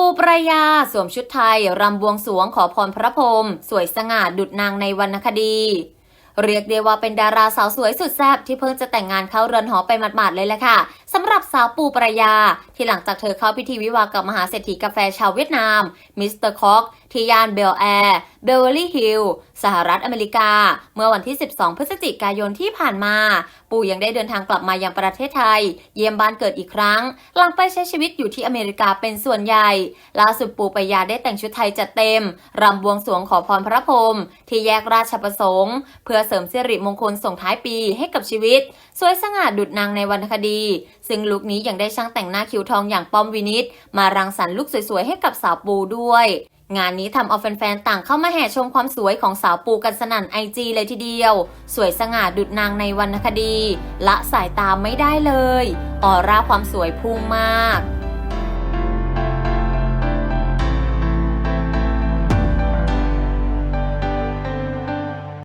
ปูประยาสวมชุดไทย รำบวงสวงขอพรพระพรหมสวยสง่าดุจนางในวรรณคดี เรียกได้ว่าเป็นดาราสาวสวยสุดแซ่บที่เพิ่งจะแต่งงานเข้าเรือนหอไปหมาดๆเลยแหละค่ะสำหรับสาวปูประยา ที่หลังจากเธอเข้าพิธีวิวากับมหาเศรษฐีกาแฟชาวเวียดนามมิสเตอร์คอกที่ย่านเบลแอร์เบลเวอรี่ฮิลล์สหรัฐอเมริกา เมื่อวันที่ 12 พฤศจิกายนที่ผ่านมา ปู่ยังได้เดินทางกลับมายังประเทศไทย เยี่ยมบ้านเกิดอีกครั้ง หลังไปใช้ชีวิตอยู่ที่อเมริกาเป็นส่วนใหญ่ ล่าสุดปู่ปยาได้แต่งชุดไทยจัดเต็ม รำบวงสรวงขอพรพระพรหมที่แยกราชประสงค์ เพื่อเสริมสิริมงคลส่งท้ายปีให้กับชีวิต สวยสง่าดุดนางในวรรณคดี ซึ่งลุคนี้ยังได้ช่างแต่งหน้าคิ้วทองอย่างป้อมวินิตมารังสรรค์ลุคสวยๆให้กับสาวปูด้วย งานนี้ทำเอาแฟนๆ ต่างเข้ามาแห่ชมความสวยของสาวปูกันสนั่นไอจีเลยทีเดียว สวยสง่าดุดนางในวรรณคดี ละสายตาไม่ได้เลย ออร่าความสวยพุ่งมาก